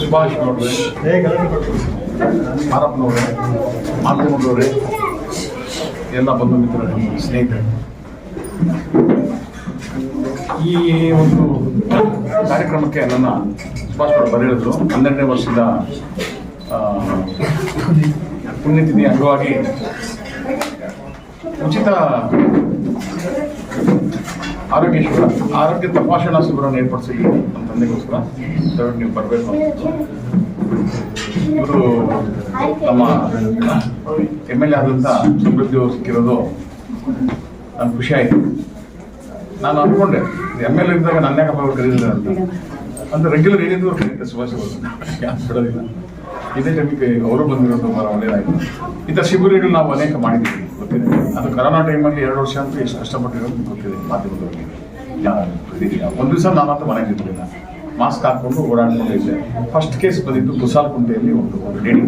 ಸುಭಾಷ್ ನೋಡ್ರಿ. ಮಾರಪ್ಪನವ್ರೆ ಮಾಧ್ಯಮದವರೇ ಎಲ್ಲ ಬಂಧು ಮಿತ್ರರು ಸ್ನೇಹಿತರು. ಈ ಒಂದು ಕಾರ್ಯಕ್ರಮಕ್ಕೆ ನನ್ನ ಸುಭಾಷ್ ಅವರು ಬರೆಯಿದ್ರು ಹನ್ನೆರಡನೇ ವರ್ಷದ ಪುಣ್ಯತಿಥಿ ಅಂಗವಾಗಿ ಉಚಿತ ಆರೋಗ್ಯ ಆರೋಗ್ಯ ತಪಾಸಣಾ ಶಿಬಿರವನ್ನು ಏರ್ಪಡಿಸಿ ನಮ್ಮ ತಂದೆಗೋಸ್ಕರ ದಯವಿಟ್ಟು ನೀವು ಬರಬೇಕು ಇವರು ನಮ್ಮ ಎಂ ಎಲ್ ಎ ಆದಂಥ ಸಮೃದ್ಧಿ ಸಿಕ್ಕಿರೋದು ನನಗೆ ಖುಷಿ ಆಯಿತು. ನಾನು ಅಂದ್ಕೊಂಡೆ ಎಂ ಎಲ್ ಎ ಇದ್ದಾಗ ನನ್ನ ಯಾಕಪ್ಪ ಅವ್ರು ಕರೀಲಿಲ್ಲ ಅಂತ? ಅಂದರೆ ರೆಗ್ಯುಲರ್ ಏನಿದ್ರು ಅವ್ರು ಕರೀತಾರೆ, ಸುಭಾಷ್ ಅವರು. ಬಿಡೋದಿಲ್ಲ ಇದೇ ಟೈಮಿಗೆ ಅವರು ಬಂದಿರೋದು ಬಹಳ ಒಳ್ಳೆಯದಾಯಿತು ಇಂಥ ಶಿಬಿರಗಳು ನಾವು ಅನೇಕ ಮಾಡಿದ್ದೀವಿ. ಗೊತ್ತಿದೆ. ಅದು ಕರೋನಾ ಟೈಮಲ್ಲಿ ಎರಡು ವರ್ಷ ಅಂತೂ ಎಷ್ಟು ಕಷ್ಟಪಟ್ಟಿರೋದು ಗೊತ್ತಿದೆ. ಮಾಧ್ಯಮದವರಿಗೆ. ಒಂದು ದಿವಸ ನಾನು ಅಂತ ಮನೆಗೆ ಇರಲಿಲ್ಲ ಮಾಸ್ಕ್ ಹಾಕೊಂಡು ಓಡಾಡ್ಕೊಂಡು ಇದ್ದೆ. ಫಸ್ಟ್ ಕೇಸ್ ಬಂದಿದ್ದು ಕುಸಾಲ್ಕುಂಟೆಯಲ್ಲಿ ಒಂದು ಒಂದು ಲೇಡಿ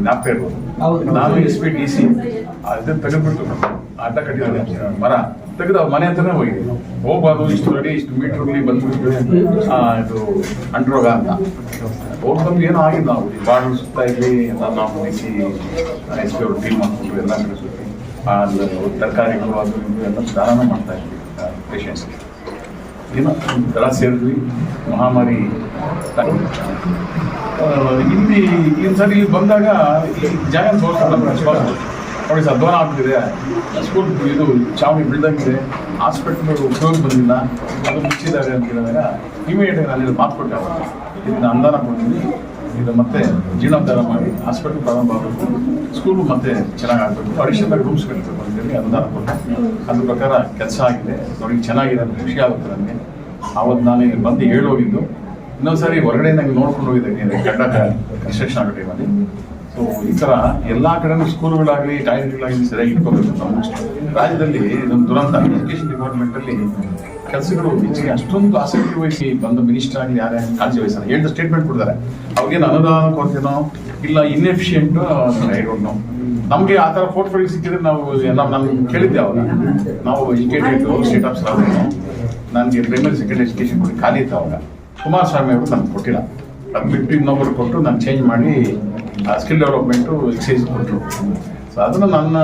ಜ್ಞಾಪಕ ಇರ್ಬೋದು? ನಾನು ಎಸ್ ಪಿ ಡಿ ಸಿ ಅದನ್ನು ತೆಗೆದ್ಬಿಟ್ಟು ಅಡ್ಡ ಕಟ್ಟಿದ್ದಾರೆ ಮರ. ತೆಗೆದು ಮನೆ ಹತ್ರನೇ ಹೋಗಿದೆ. ಹೋಗ್ಬಾರ್ದು ಇಷ್ಟು ಅಡಿ ಇಷ್ಟು ಮೀಟ್ರಲ್ಲಿ ಬಂದ್ಬಿಟ್ಟು ಇದು ಅಂಟ್ರೋಗ ಅಂತ. ಹೋಗಿ ಬಂದು ಏನೂ ಆಗಿಲ್ಲ. ನಾವು ಬಾಳು ಸುತ್ತ ಇಲ್ಲಿ ಎಲ್ಲ ನಾವು ಎಸಿ ಎಸ್ ಪಿ ಅವರು ಟೀಮ್ ಮಾಡ್ಕೊಂಡು ಎಲ್ಲ ಕಡೆ ಅದು ತರಕಾರಿಗಳು ಅದು ಇದು ಎಲ್ಲ ದಾನ ಮಾಡ್ತಾ ಇದ್ವಿ ಪೇಷಂಟ್ಸ್ಗೆ ಏನೋ ಒಂಥರ ಸೇರಿದ್ವಿ, ಮಹಾಮಾರಿ ಇಲ್ಲಿ ಈ ಸರಿ ಬಂದಾಗ ಈ ಜಾಗ ನೋಡಿ ಸರ್ ಅಧ್ವಾನ ಆಗ್ತಿದೆ ಸ್ಕೂಲ್ ಇದು ಚಾವಣಿ ಬಿಡ್ದಂಗಿದೆ ಹಾಸ್ಪಿಟ್ಲ್ ಉಪಯೋಗ ಬಂದಿಲ್ಲ. ಅದು ಮುಚ್ಚಿದ್ದಾರೆ ಅಂತ ಹೇಳಿದಾಗ ಇಮಿಡಿಯೇಟ್ ನಾನು ಮಾತು ಕೊಟ್ಟೆ ಅವಾಗ ಇದನ್ನ ಅಂದಾನ ಕೊಡ್ತೀನಿ. ಇದು ಮತ್ತೆ ಜೀರ್ಣೋದ್ಧಾರ ಮಾಡಿ ಹಾಸ್ಪಿಟಲ್ ಪ್ರಾರಂಭ ಆಗಬೇಕು ಸ್ಕೂಲು ಮತ್ತೆ ಚೆನ್ನಾಗಿ ಆಗಬೇಕು ಅಡಿಷನಲ್ ರೂಮ್ಸ್ ಕಟ್ಟಬೇಕು ಅಂತೇಳಿ ಅನುದಾನ ಕೊಟ್ಟು ಅದ್ರ ಪ್ರಕಾರ ಕೆಲಸ ಆಗಿದೆ. ಅವ್ರಿಗೆ ಚೆನ್ನಾಗಿದೆ ಅಂತ ಖುಷಿ ಆಗುತ್ತೆ ನನಗೆ. ಆವತ್ತು ನಾನು ಇಲ್ಲಿ ಬಂದು ಹೇಳೋಗಿದ್ದು ಇನ್ನೊಂದ್ಸರಿ ಹೊರಗಡೆ ನಂಗೆ ನೋಡ್ಕೊಂಡು ಹೋಗಿದ್ದೆ. ಗಡ್ಡ ಕನ್ಸ್ಟ್ರಕ್ಷನ್ ಆಗೋ ಟೈಮಲ್ಲಿ ಸೊ ಈ ಥರ ಎಲ್ಲ ಕಡೆನೂ ಸ್ಕೂಲ್ಗಳಾಗಲಿ ಟಾಯ್ಲೆಟ್ಗಳಾಗಲಿ ಸರಿಯಾಗಿ ಇಟ್ಕೋಬೇಕು. ನಾವು ರಾಜ್ಯದಲ್ಲಿ ಇದೊಂದು ದುರಂತ. ಎಜುಕೇಷನ್ ಡಿಪಾರ್ಟ್ಮೆಂಟಲ್ಲಿ ಕೆಲಸಗಳು ಹೆಚ್ಚಿಗೆ ಅಷ್ಟೊಂದು ಆಸಕ್ತಿ ವಹಿಸಿ ಬಂದ ಮಿನಿಸ್ಟರ್ ಆಗಿ ಯಾರೇ ಕಾಳಜಿ ವಹಿಸಲ್ಲ. ಹೇಳಿದ ಸ್ಟೇಟ್ಮೆಂಟ್ ಕೊಡ್ತಾರೆ. ಅವ್ರಿಗೇನು ಅನುದಾನ ಕೊಡ್ತೀನೋ ಇಲ್ಲ ಇನ್ಎಫಿಷಿಯೆಂಟು ಐ ಡೋಂಟ್ ನೋ ನಮಗೆ ಆ ಥರ ಪೋರ್ಟ್ಫೋಲಿಯೋ ಸಿಕ್ಕಿದ್ರೆ ನಾವು ಎಲ್ಲ ನಾನು ಕೇಳಿದ್ದೆ ಅವಾಗ. ನಾವು ಎಜುಕೇಟೆಡ್ ಸ್ಟೇಟ್ ಆಫ್ ನನಗೆ ಪ್ರೈಮರಿ ಸೆಕೆಂಡ್ ಎಜುಕೇಷನ್ ಕೊಡಿ. ಖಾಲಿ ಇತ್ತು ಅವಾಗ. ಕುಮಾರಸ್ವಾಮಿ ಅವರು ನನಗೆ ಕೊಟ್ಟಿಲ್ಲ. ಅದು ಬಿಟ್ಟು ಇನ್ನೊಬ್ಬರು ಕೊಟ್ಟು ನಾನು ಚೇಂಜ್ ಮಾಡಿ ಸ್ಕಿಲ್ ಡೆವಲಪ್ಮೆಂಟು ಎಕ್ಸೈಸ್ ಕೊಟ್ಟರು ಸೊ ಅದನ್ನು ನನ್ನ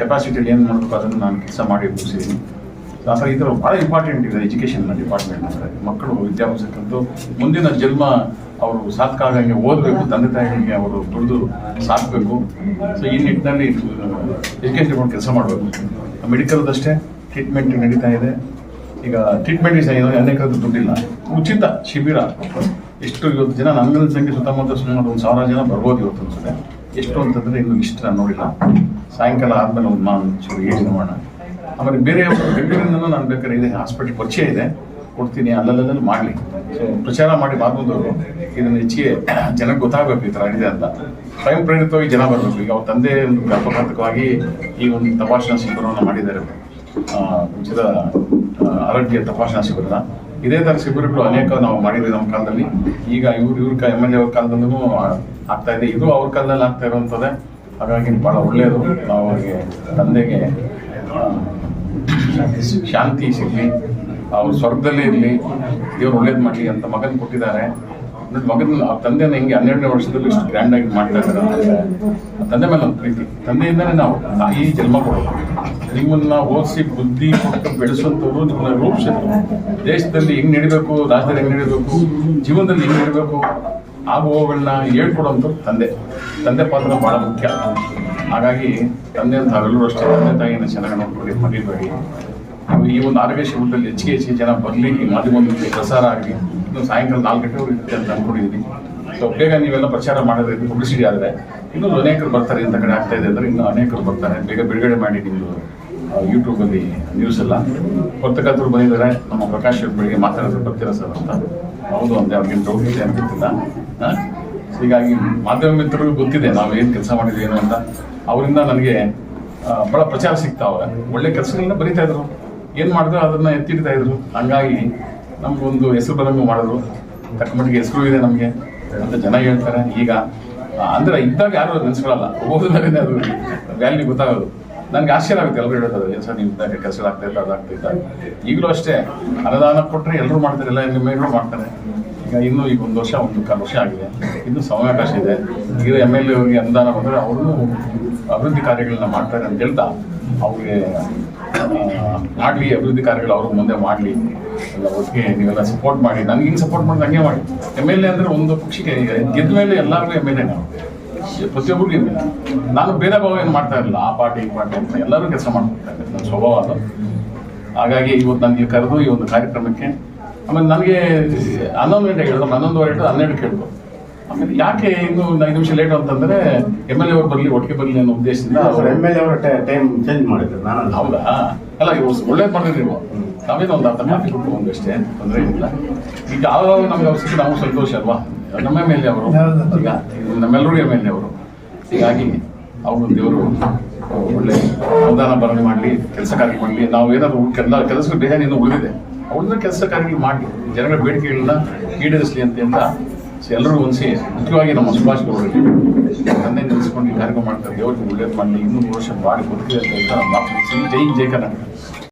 ಕೆಪಾಸಿಟಿಯಲ್ಲಿ ಏನು ಮಾಡಬೇಕು ಅದನ್ನು ನಾನು ಕೆಲಸ ಮಾಡಿ ಮುಗಿಸಿದ್ದೀನಿ ಆ ಥರ ಈ ಥರ ಭಾಳ ಇಂಪಾರ್ಟೆಂಟ್ ಇದೆ ಎಜುಕೇಷನ್ ಡಿಪಾರ್ಟ್ಮೆಂಟ್ ಅಂದರೆ. ಮಕ್ಕಳು ವಿದ್ಯಾಭ್ಯಾಸಕ್ಕಂತೂ ಮುಂದಿನ ಜನ್ಮ ಅವರು ಸಾರ್ಥಕ ಆಗಂಗೆ ಓದಬೇಕು, ತಂದೆ ತಾಯಿಗಳಿಗೆ ಅವರು ದುಡಿದು ಸಾಕಬೇಕು. ಸೊ ಈ ನಿಟ್ಟಿನಲ್ಲಿ ಎಜುಕೇಷನ್ ಡಿಪಾರ್ಟ್ಮೆಂಟ್ ಕೆಲಸ ಮಾಡಬೇಕು. ಮೆಡಿಕಲ್ದಷ್ಟೇ ಟ್ರೀಟ್ಮೆಂಟ್ ನಡೀತಾ ಇದೆ. ಈಗ ಟ್ರೀಟ್ಮೆಂಟ್ ಅನೇಕರದ್ದು ದುಡ್ಡಿಲ್ಲ. ಉಚಿತ ಶಿಬಿರ. ಎಷ್ಟು ಇವತ್ತು ಜನ ನನ್ನ ಸಂಖ್ಯೆ ಸುತ್ತಮುತ್ತ ಸುಮಾರು ಒಂದು ಸಾವಿರ ಜನ ಬರ್ಬೋದು ಇವತ್ತು ಅನ್ಸುತ್ತೆ. ಎಷ್ಟು ಅಂತಂದರೆ ಇನ್ನು ಇಷ್ಟ ನೋಡಿಲ್ಲ. ಸಾಯಂಕಾಲ ಆದಮೇಲೆ ಒಂದು ನಾನು ಚೂರು ನೋಡೋಣ ಆಮೇಲೆ ಬೇರೆ ಬೆಂಗಳೂರಿಂದ ನಾನು ಬೇಕಾದ್ರೆ ಇದೆ ಹಾಸ್ಪಿಟಲ್ ಪರಿಚಯ ಇದೆ. ಕೊಡ್ತೀನಿ ಅಲ್ಲಲ್ಲೂ ಮಾಡಲಿ. ಸೊ ಪ್ರಚಾರ ಮಾಡಿ ಮಾಧ್ಯಮದವರು ಇದನ್ನು ಹೆಚ್ಚಿಗೆ ಜನಕ್ಕೆ ಗೊತ್ತಾಗಬೇಕು ಈ ಥರ ಇದೆ ಅಂತ. ಸ್ವಯಂ ಪ್ರೇರಿತವಾಗಿ ಜನ ಬರಬೇಕು. ಈಗ ಅವ್ರ ತಂದೆ ಒಂದು ವ್ಯಾಪಕಾತ್ಮಕವಾಗಿ ಈ ಒಂದು ತಪಾಸಣಾ ಶಿಬಿರವನ್ನು ಮಾಡಿದ್ದಾರೆ. ಉಚಿತ ಆರೋಗ್ಯ ತಪಾಸಣಾ ಶಿಬಿರ ಇದೇ ಥರ ಶಿಬಿರಗಳು ಅನೇಕ ನಾವು ಮಾಡಿದ್ವಿ ನಮ್ಮ ಕಾಲದಲ್ಲಿ. ಈಗ ಇವ್ರು ಇವ್ರ ಎಂ ಎಲ್ ಎ ಅವ್ರ ಕಾಲದಲ್ಲೂ ಆಗ್ತಾ ಇದೆ. ಇದು ಅವ್ರ ಕಾಲದಲ್ಲಿ ಆಗ್ತಾ ಇರುವಂಥದ್ದೇ ಹಾಗಾಗಿ ಭಾಳ ಒಳ್ಳೆಯದು. ನಾವು ಅವ್ರಿಗೆ ತಂದೆಗೆ ಶಾಂತಿ ಸಿಗಲಿ ಅವ್ರ ಸ್ವರ್ಗದಲ್ಲೇ ಇರಲಿ, ದೇವ್ರು ಒಳ್ಳೇದು ಮಾಡಲಿ ಅಂತ ಮಗನ್ ಕೊಟ್ಟಿದ್ದಾರೆ. ಮಗನ, ಆ ತಂದೆನ ಹಿಂಗೆ ಹನ್ನೆರಡನೇ ವರ್ಷದಲ್ಲಿ ಇಷ್ಟು ಗ್ರ್ಯಾಂಡ್ ಆಗಿ ಮಾಡ್ತಾ ಇದ್ದಾರೆ. ತಂದೆ ಮೇಲೆ ಒಂದು ಪ್ರೀತಿ. ತಂದೆಯಿಂದನೇ ನಾವು ತಾಯಿ ಜನ್ಮ ಕೊಡೋದು. ನಿಮ್ಮನ್ನ ಓದಿಸಿ ಬುದ್ಧಿ ಕೊಟ್ಟು ಬೆಳೆಸುವಂಥವ್ರು ನಿಮ್ಮನ್ನ ರೂಪಿಸಿದ್ರು ದೇಶದಲ್ಲಿ ಹೆಂಗ್ ನಡಿಬೇಕು, ರಾಜ್ಯದಲ್ಲಿ ಹೆಂಗ್ ನಡಿಬೇಕು, ಜೀವನದಲ್ಲಿ ಹೆಂಗ್ ನಡಿಬೇಕು ಆಗುವವುಗಳನ್ನ ಹೇಳ್ಕೊಡುವಂಥ ತಂದೆ. ತಂದೆ ಪಾತ್ರ ಬಹಳ ಮುಖ್ಯ. ಹಾಗಾಗಿ ತಂದೆ ಅಂತ ಅವೆಲ್ಲರೂ ಅಷ್ಟೇ, ತಂದೆ ತಾಯಿನ ಚೆನ್ನಾಗಿ ನೋಡ್ಕೊಳ್ಳಿ, ಮರಿಬೇಡಿ. ಈ ಒಂದು ಆರೋಗ್ಯ ಶಿಬಿರದಲ್ಲಿ ಹೆಚ್ಚಿಗೆ ಹೆಚ್ಚಿಗೆ ಜನ ಬರಲಿ, ಈ ಮಾಧ್ಯಮದಲ್ಲಿ ಪ್ರಸಾರ ಆಗಲಿ. ಇನ್ನು ಸಾಯಂಕಾಲ ನಾಲ್ಕು ಗಂಟೆವರೆಗೆ ಇರುತ್ತೆ ಅಂತ ಅಂದ್ಕೊಂಡಿದ್ದೀನಿ. ಸೊ ಬೇಗ ನೀವೆಲ್ಲ ಪ್ರಚಾರ ಮಾಡೋದ್ರಿಂದ ಪಬ್ಲಿಸಿಟಿ ಆದರೆ, ಇನ್ನೂ ಅನೇಕರು ಬರ್ತಾರೆ ಅಂತ ಕಡೆ ಆಗ್ತಾ ಇದೆ ಅಂದರೆ ಇನ್ನೂ ಅನೇಕರು ಬರ್ತಾರೆ. ಬೇಗ ಬಿಡುಗಡೆ ಮಾಡಿ ನಿಮ್ಮದು ಯೂಟ್ಯೂಬಲ್ಲಿ ನ್ಯೂಸ್ ಎಲ್ಲ. ಪತ್ರಕರ್ತರು ಬಂದಿದ್ದಾರೆ, ನಮ್ಮ ಪ್ರಕಾಶ್ ಬೆಳಿಗ್ಗೆ ಮಾತಾಡೋದು ಬರ್ತೀರಾ ಸರ್ ಅಂತ. ಹೌದು, ಅಂದ್ರೆ ಅವ್ರಿಗೆ ಡೌಟ್ ಇದೆ ಹೀಗಾಗಿ ಮಾಧ್ಯಮ ಮಿತ್ರರು ಗೊತ್ತಿದೆ ನಾವು ಏನು ಕೆಲಸ ಮಾಡಿದ್ವಿ ಏನು ಅಂತ. ಅವರಿಂದ ನನಗೆ ಭಾಳ ಪ್ರಚಾರ ಸಿಗ್ತಾವೆ ಒಳ್ಳೆ ಕೆಲಸಗಳನ್ನ ಬರೀತಾ ಇದ್ರು. ಏನು ಮಾಡಿದ್ರು ಅದನ್ನ ಎತ್ತಿಡ್ತಾ ಇದ್ರು. ಹಂಗಾಗಿ ನಮ್ಗೊಂದು ಹೆಸರು ಬರಂಗು ಮಾಡಿದ್ರು. ತಕ್ಕ ಮಟ್ಟಿಗೆ ಹೆಸರು ಇದೆ ನಮಗೆ ಅಂತ ಜನ ಹೇಳ್ತಾರೆ. ಈಗ ಅಂದರೆ ಇದ್ದಾಗ ಯಾರು ನೆನೆಸ್ಕೊಳ್ಳಲ್ಲ ಹೋಗೋದ್ರಿಂದ ಅದು ವ್ಯಾಲ್ಯೂ ಗೊತ್ತಾಗೋದು. ನನಗೆ ಆಶ್ಚರ್ಯ ಆಗುತ್ತೆ, ಎಲ್ಲರೂ ಹೇಳ್ತಾರೆ ಏನು ಸರ್ ನೀವು ಇದ್ದಾಗ ಆಗ್ತಾ ಇತ್ತು, ಅದಾಗ್ತಾ ಇದ್ದ ಈಗಲೂ ಅಷ್ಟೇ, ಅನುದಾನ ಕೊಟ್ಟರೆ ಎಲ್ಲರೂ ಮಾಡ್ತಾರೆ ಎಲ್ಲ ನಿಮ್ಮ ಮೇಲೂ ಮಾಡ್ತಾರೆ. ಈಗ ಇನ್ನೂ ಈಗ ಒಂದು ವರ್ಷ, ಒಂದು ಕಾಲು ವರ್ಷ ಆಗಿದೆ. ಇನ್ನೂ ಸಮಯಾವಕಾಶ ಇದೆ. ಈಗ ಎಂ ಎಲ್ ಎ ಅನುದಾನ ಬಂದರೆ ಅವರು ಅಭಿವೃದ್ಧಿ ಕಾರ್ಯಗಳನ್ನ ಮಾಡ್ತಾರೆ ಅಂತ ಹೇಳ್ತಾ, ಅವ್ರಿಗೆ ಮಾಡಲಿ ಅಭಿವೃದ್ಧಿ ಕಾರ್ಯಗಳು ಅವ್ರಿಗೆ ಮುಂದೆ ಮಾಡಲಿ. ಎಲ್ಲ ಒಟ್ಟಿಗೆ ನೀವೆಲ್ಲ ಸಪೋರ್ಟ್ ಮಾಡಿ. ನನಗೆ ಹಿಂಗೆ ಸಪೋರ್ಟ್ ಮಾಡಿ ಹಂಗೆ ಮಾಡಿ. ಎಂ ಎಲ್ ಎ ಅಂದರೆ ಒಂದು ಪಕ್ಷಕ್ಕೆ ಗೆದ್ದ ಮೇಲೆ ಎಲ್ಲರಿಗೂ ಎಂ ಎಲ್ ಎ ನಾವು ಪ್ರತಿಯೊಬ್ಬರಿಗೂ ಎಂ ನಾನು ಭೇದ ಭಾವ ಏನು ಮಾಡ್ತಾ ಇರಲಿಲ್ಲ. ಆ ಪಾರ್ಟಿ ಈ ಪಾರ್ಟಿ ಅಂತ ಎಲ್ಲರೂ ಕೆಲಸ ಮಾಡ್ತಾ ಇದ್ದಾರೆ. ನನ್ನ ಸ್ವಭಾವ ಅದು. ಹಾಗಾಗಿ ಇವತ್ತು ನನಗೆ ಕರೆದು ಈ ಒಂದು ಕಾರ್ಯಕ್ರಮಕ್ಕೆ ಆಮೇಲೆ ನನಗೆ ಹನ್ನೊಂದು ಗಂಟೆಗೆ ಹೇಳಿದ್ರು. ಹನ್ನೊಂದುವರೆ ಹಿಡಿದು ಹನ್ನೆರಡು ಕೇಳಿದ್ರು ಆಮೇಲೆ ಯಾಕೆ ಇನ್ನು ಒಂದು ಐದು ನಿಮಿಷ ಲೇಟ್ ಅಂತಂದ್ರೆ ಎಂ ಎಲ್ ಎ ಅವ್ರು ಬರಲಿ ಒಟ್ಟಿಗೆ ಬರಲಿ ಅನ್ನೋ ಉದ್ದೇಶದಿಂದ ಅವ್ರ ಎಂ ಎಲ್ ಎ ಅವರ ಟೈಮ್ ಚೇಂಜ್ ಮಾಡಿದ್ರು. ನಾನು ಹೌದಾ? ಅಲ್ಲ ಇವರು ಒಳ್ಳೇದು ಮಾಡಿದ್ರಿ ನೀವು. ನಾವೇನೋ ಒಂದು ಅರ್ಥ ಮಾತು ಕೊಟ್ಟು ಒಂದಷ್ಟೇ ತೊಂದರೆ ಏನಿಲ್ಲ. ಈಗ ಯಾವಾಗ ನಮಗೆ ಅವ್ರು ಸಿಕ್ಕಿ ನಾವು ಸಂತೋಷ ಅಲ್ವಾ? ನಮ್ಮ ಮೇಲೆ ಅವರು. ಈಗ ಇದು ನಮ್ಮೆಲ್ಲರೂ ಎಂ ಎಲ್ ಅವರು. ಹೀಗಾಗಿ ಅವರು ದೇವರು ಒಳ್ಳೆ ಅನುದಾನ ಭರಣೆ ಮಾಡಲಿ ಕೆಲಸ ಕಾರ್ಯ ಮಾಡಲಿ. ನಾವು ಏನಾದರೂ ಕೆಲ ಕೆಲಸ ಡಿಸೈನ್ ಇನ್ನೂ ಉಳಿದಿದೆ. ಅವ್ರನ್ನ ಕೆಲಸ ಕಾರ್ಯಗಳು ಮಾಡಲಿ. ಜನಗಳ ಬೇಡಿಕೆಗಳನ್ನ ಈಡೇರಿಸಲಿ ಅಂತ ಅಂತ ಎಲ್ಲರೂ ಒಂದ್ಸಿ ಮುಖ್ಯವಾಗಿ ನಮ್ಮ ಸುಭಾಷ್ ಗೌಡರಿಗೆ ತಂದೆ ನಿಲ್ಲಿಸ್ಕೊಂಡು ಈ ಕಾರ್ಯಕ್ರಮ ಮಾಡ್ತಾರೆ. ದೇವರಿಗೆ ಒಳ್ಳೇದು ಮಾಡಲಿ. ಇನ್ನೂ ವರ್ಷ ಬಾಡಿ ಬದುಕಿದೆ ಅಂತ ಜೈ ಜೈ ಕರ್ನಾಟಕ.